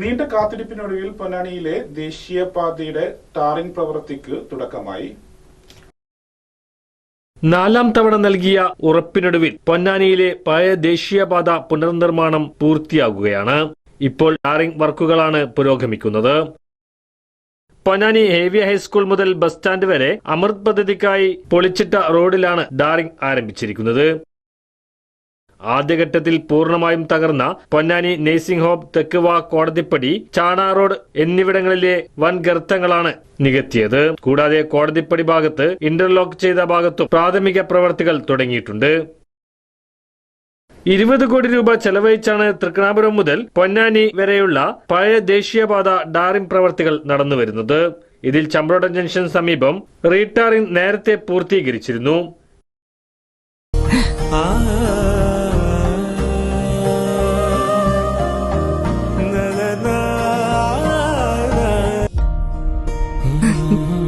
നീണ്ട കാത്തിരിപ്പിനൊടുവിൽ പൊന്നാനിയിലെ ദേശീയപാതയുടെ ടാറിംഗ് പ്രവൃത്തിക്ക് തുടക്കമായി. നാലാം തവണ നൽകിയ ഉറപ്പിനൊടുവിൽ പൊന്നാനിയിലെ പഴയ ദേശീയപാത പുനർനിർമ്മാണം പൂർത്തിയാകുകയാണ്. ഇപ്പോൾ ടാറിംഗ് വർക്കുകളാണ് പുരോഗമിക്കുന്നത്. പൊന്നാനി ഹേവിയ ഹൈസ്കൂൾ മുതൽ ബസ് സ്റ്റാൻഡ് വരെ അമൃത് പദ്ധതിക്കായി പൊളിച്ചിട്ട റോഡിലാണ് ടാറിംഗ് ആരംഭിച്ചിരിക്കുന്നത്. ആദ്യഘട്ടത്തിൽ പൂർണമായും തകർന്ന പൊന്നാനി നേഴ്സിംഗ് ഹോം തെക്കുവ കോടതിപ്പടി ചാണ റോഡ് എന്നിവിടങ്ങളിലെ വൻ ഗർത്തങ്ങളാണ് നികത്തിയത്. കൂടാതെ കോടതിപ്പടി ഭാഗത്ത് ഇന്റർലോക്ക് ചെയ്ത ഭാഗത്തും പ്രാഥമിക പ്രവർത്തികൾ തുടങ്ങിയിട്ടുണ്ട്. ഇരുപത് കോടി രൂപ ചെലവഴിച്ചാണ് തൃക്കണാപുരം മുതൽ പൊന്നാനി വരെയുള്ള പഴയ ദേശീയപാത ഡാറിംഗ് പ്രവർത്തികൾ നടന്നുവരുന്നത്. ഇതിൽ ചമ്പ്രോട്ടം ജംഗ്ഷൻ സമീപം റീടാറിംഗ് നേരത്തെ പൂർത്തീകരിച്ചിരുന്നു.